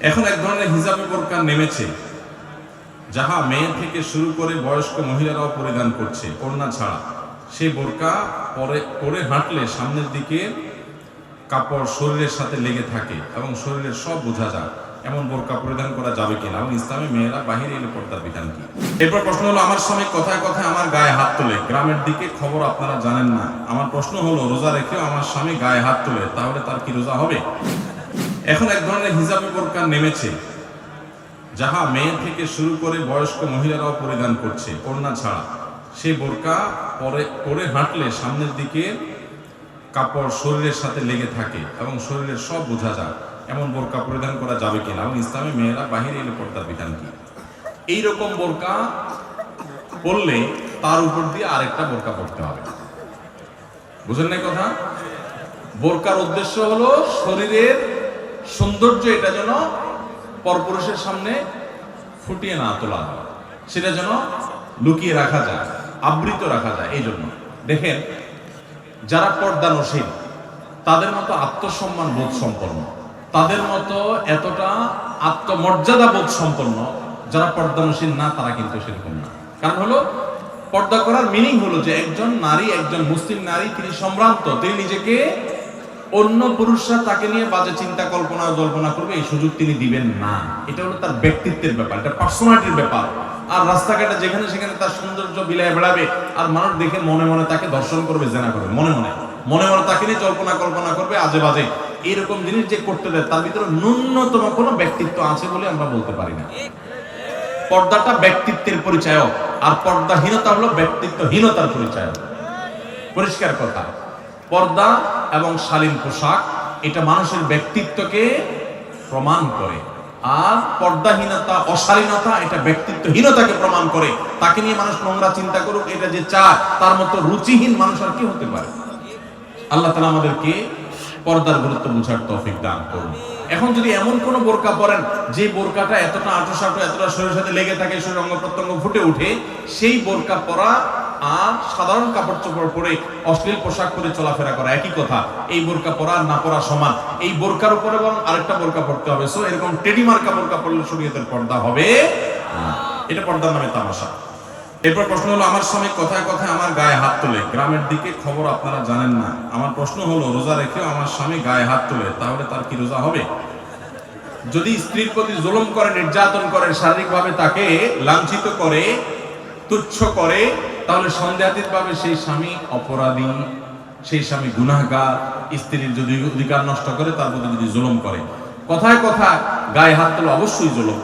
এখন এক ধরনের হিজাবি বোরকা নেমেছে, যাহা মেয়ে থেকে শুরু করে বয়স্ক মহিলারাও পরিধান করছে, ওড়না ছাড়া। সেই বোরকা পরে পরে হাঁটলে সামনের দিকে কাপড় শরীরের সাথে লেগে থাকে এবং শরীরের সব বোঝা যায়, এমন বোরকা পরিধান করা যাবে কিনা? এবং ইসলামে মেয়েরা বাহিরে এলে পর্দার বিধান কি? এরপর প্রশ্ন হলো, আমার স্বামী কথায় কথায় আমার গায়ে হাত তোলে, গ্রামের দিকে খবর আপনারা জানেন না। আমার প্রশ্ন হলো, রোজা রেখেও আমার স্বামী গায়ে হাত তোলে, তাহলে তার কি রোজা হবে? এখন এক ধরনের হিজাবি বোরকা নেমেছে, যাহা মেয়ে থেকে শুরু করে বয়স্ক মহিলারাও পরিধান করছে, ওড়না ছাড়া। সেই বোরকা পরে পরে হাঁটলে সামনের দিকে কাপড় শরীরের সাথে লেগে থাকে এবং শরীরের সব বোঝা যায়, এমন বোরকা পরিধান করা যাবে কিনা? এবং ইসলামে মেয়েরা বাহিরে এলে পর্দার বিধান কি? এইরকম বোরকা পরলে তার উপর দিয়ে আরেকটা বোরকা পড়তে হবে। বুঝেন না কথা? বোরকার উদ্দেশ্য হলো শরীরের সৌন্দর্য এটা যেন পরপুরুষের সামনে ফুটিয়ে না তোলা সেটা যেন লুকিয়ে রাখা যায়, আবৃত রাখা যায়, এই জন্য। দেখেন, যারা পর্দানশীল, তাদের মতো আত্মসম্মান বোধ সম্পন্ন, তাদের মতো এতটা আত্মমর্যাদা বোধ সম্পন্ন, যারা পর্দানশীল না, তারা কিন্তু সেরকম না। কারণ হলো, পর্দা করার মিনিং হলো যে একজন নারী, একজন মুসলিম নারী, তিনি সম্ভ্রান্ত, তিনি নিজেকে অন্য পুরুষরা তাকে নিয়ে বাজে চিন্তা, কল্পনা কল্পনা করবে, এই সুযোগ তিনি দিবেন না। এটা হলো তার ব্যক্তিত্বের ব্যাপার, এটা পার্সোনালিটির ব্যাপার। আর রাস্তাঘাটে যেখানে সেখানে তার সৌন্দর্য বিলায় বেড়াবে, আর মানুষ দেখে মনে মনে তাকে দর্শন করবে, জেনা করবে, মনে মনে। মনে মনে তাকে নিয়ে কল্পনা কল্পনা করবে আজে বাজে এরকম জিনিস যে করতে দেয়, তার ভিতরে ন্যূনতম কোনো ব্যক্তিত্ব আছে বলে আমরা বলতে পারি না। পর্দাটা ব্যক্তিত্বের পরিচয়ক, আর পর্দাহীনতা হলো ব্যক্তিত্বহীনতার পরিচয় পরিষ্কার কথা। পর্দা এবং শালীন পোশাক, এটা মানুষের ব্যক্তিত্বকে প্রমাণ করে। আর পর্দাহীনতা, অশালীনতা, এটা ব্যক্তিত্বহীনতাকে প্রমাণ করে। তাকে নিয়ে মানুষ নোংরা চিন্তা করুক, এটা যে চায় তার মতো রুচিহীন মানুষ আর কি হতে পারে? আল্লাহ তালা আমাদেরকে পর্দার গুরুত্ব বুঝার তৌফিক দান করুন। এখন যদি এমন কোন বোরকা পরেন, যে বোরকাটা এতটা আটো সাটো এতটা শরীরের সাথে লেগে থাকে শরীর অঙ্গ প্রত্যঙ্গ ফুটে উঠে সেই বোরকা পরা আর সাধারণ কাপড় চোপড় পরে অশ্লীল পোশাক পরে চলাফেরা করা, একই কথা। এই বোরকা পরা না পরা সমান। এই বোরকার উপরে বরং আরেকটা বোরকা পড়তে হবে। সো এরকম টেডি মার্কা বোরকা পরলে শরীয়তের পর্দা হবে। এটা পর্দার নামে তামাশা। এরপর প্রশ্ন হলো, আমার কথায় কথায় আমার গায়ে হাত তোলে। গ্রামের দিকে খবর আপনারা জানেন না। আমার প্রশ্ন হলো, রোজা রেখেও আমার স্বামী গায়ে হাত তোলে, তাহলে তার কি রোজা হবে? যদি স্ত্রীর প্রতি জুলুম করে, নির্যাতন করে, শারীরিকভাবে তাকে লাঞ্ছিত করে, তুচ্ছ করে তাহলে সন্দেহাতীত ভাবে সেই স্বামী অপরাধী, সেই স্বামী গুনাহগার, স্ত্রীর যদি অধিকার নষ্ট করে, তার প্রতি যদি জুলুম করে। কথায় কথায় গায়ে হাত তোলা অবশ্যই জুলুম।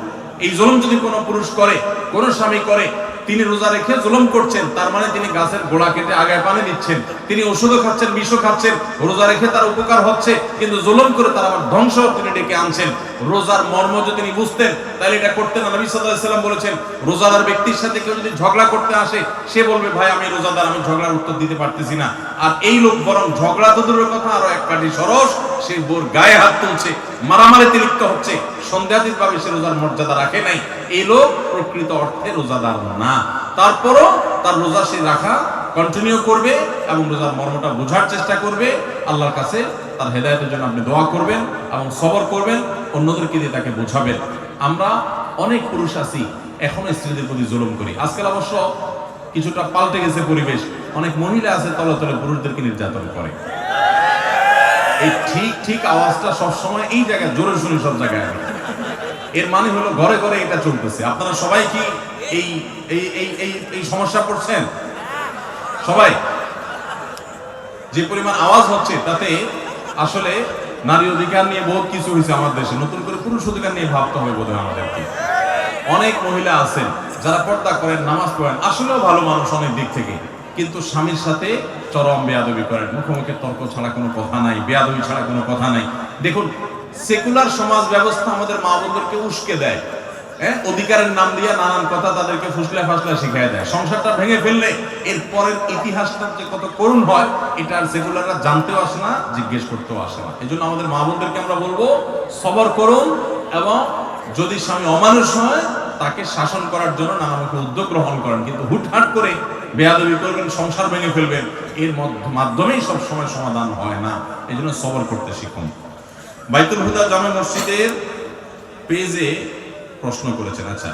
এই জুলুম যদি কোনো পুরুষ করে, কোনো স্বামী করে, তিনি রোজা রেখে জুলুম করছেন, তার মানে তিনি গাছের গোড়া কেটে আগায় পানি দিচ্ছেন, তিনি ওষুধও খাচ্ছেন, বিষও খাচ্ছেন, রোজা রেখে তার উপকার হচ্ছে, কিন্তু জুলুম করে তার আবার ধ্বংস তিনি ডেকে আনছেন। রোজার মর্ম যদি তিনি বুঝতেন, তাহলে এটা করতেন না। নবী সাল্লাম বলেছেন, রোজাদার ব্যক্তির সাথে কেউ যদি ঝগড়া করতে আসে, সে বলবে, ভাই, আমি রোজাদার, আমি ঝগড়ার উত্তর দিতে পারতেছি না। আর এই লোক বরং ঝগড়া তো দূরের কথা, আরও এক কাঠি সরস, সে বোর গায়ে হাত তুলছে মারামারিতে লিপ্ত হচ্ছে সন্দেহাতীত ভাবে সে রোজার মর্যাদা রাখে নাই। এই লোক প্রকৃত অর্থে রোজাদার না। তারপরও তার রোজা সে রাখা কন্টিনিউ করবে এবং রোজার মর্মটা বোঝার চেষ্টা করবে। আল্লাহর কাছে তার হেদায়তের জন্য আপনি দোয়া করবেন এবং সবর করবেন। অন্যদেরকে দিয়ে তাকে বোঝাবেন। আমরা অনেক পুরুষ আছি, এখনও স্ত্রীদের প্রতি জুলুম করি। আজকাল অবশ্য কিছুটা পাল্টে গেছে পরিবেশ। অনেক মহিলা আছে, তলে তলে পুরুষদেরকে নির্যাতন করে। এই ঠিক ঠিক আওয়াজটা সবসময় এই জায়গায় জোরে শুনি সব জায়গায়। এর মানে হলো ঘরে ঘরে এটা চলতেছে। আপনারা সবাই কি এই এই এই এই এই সমস্যা পড়ছেন? সবাই? যে পরিমাণ আওয়াজ হচ্ছে তাতে আসলে নারী অধিকার নিয়ে বহুত কিছু হয়েছে আমার দেশে। নতুন করে পুরুষ অধিকার নিয়ে ভাবতে হবে বোধহয় আমাদেরকে। অনেক মহিলা আছেন, যারা পর্দা করেন, নামাজ পড়েন, আসলেও ভালো মানুষ অনেক দিক থেকে। কিন্তু স্বামীর সাথে চরম বেয়াদবি করেন। মুখোমুখি তর্ক ছাড়া কোনো কথা নাই, বেয়াদবি ছাড়া কোনো কথা নাই। দেখুন, সেকুলার সমাজ ব্যবস্থা আমাদের মা বোনদেরকে উস্কে দেয়। হ্যাঁ অধিকারের নাম দিয়ে নানান কথা তাদেরকে ফুসলা ফাসলা শিখাই দেয়। সংসারটা ভেঙে ফেললে এর পরের ইতিহাসটা যে কত করুণ হয়, এটা আর জানতেও আসে না, জিজ্ঞেস করতেও আসে না। এই জন্য আমাদের মা বোনদেরকে আমরা বলব, সবর করুন এবং যদি স্বামী অমানুষ হয়, তাকে শাসন করার জন্য নানামুখী উদ্যোগ গ্রহণ করেন। কিন্তু হুটহাট করে বেয়াদবি করবেন, সংসার ভেঙে ফেলবেন, এর মাধ্যমেই সব সময় সমাধান হয় না। এই জন্য সবর করতে শিখুন। বাইতুল হুদা জামে মসজিদের পেজে প্রশ্ন করেছেন আচ্ছা।